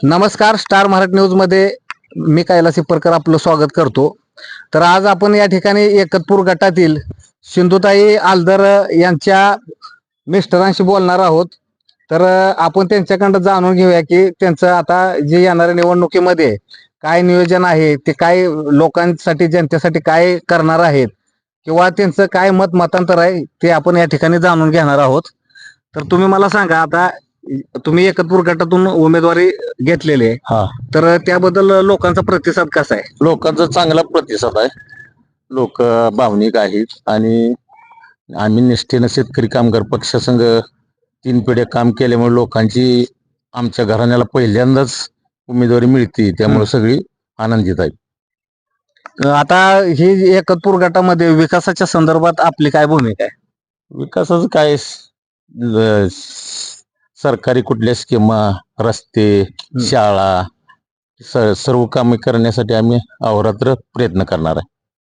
नमस्कार स्टार मराठी न्यूजमध्ये मी कैलास इपरकर आपलं स्वागत करतो. तर आज आपण या ठिकाणी एकतपूर गटातील सिंधुताई आलदर यांच्या मिस्टरांशी बोलणार आहोत. तर आपण त्यांच्याकडं जाणून घेऊया की त्यांचं आता जे येणाऱ्या निवडणुकीमध्ये काय नियोजन आहे ते काय लोकांसाठी जनतेसाठी काय करणार आहेत किंवा त्यांचं काय मत मतांतर आहे ते आपण या ठिकाणी जाणून घेणार आहोत. तर तुम्ही मला सांगा आता तुम्ही एकतपूर गटातून उमेदवारी घेतलेली आहे. हा. तर त्याबद्दल लोकांचा प्रतिसाद कसा आहे? लोकांचा चांगला प्रतिसाद आहे. लोक भावनिक आहेत आणि आम्ही निष्ठेनं शेतकरी कामगार पक्षासंघ तीन पिढ्या काम केल्यामुळे लोकांची आमच्या घराण्याला पहिल्यांदाच उमेदवारी मिळते. त्यामुळे सगळी आनंदित आहेत. आता ही एकतपूर गटामध्ये विकासाच्या संदर्भात आपली काय भूमिका आहे? विकासाचं काय? स- ल- सरकारी कुठल्या स्कीमा रस्ते शाळा स- सर्व कामे करण्यासाठी आम्ही अहोरात्र प्रयत्न करणार आहे.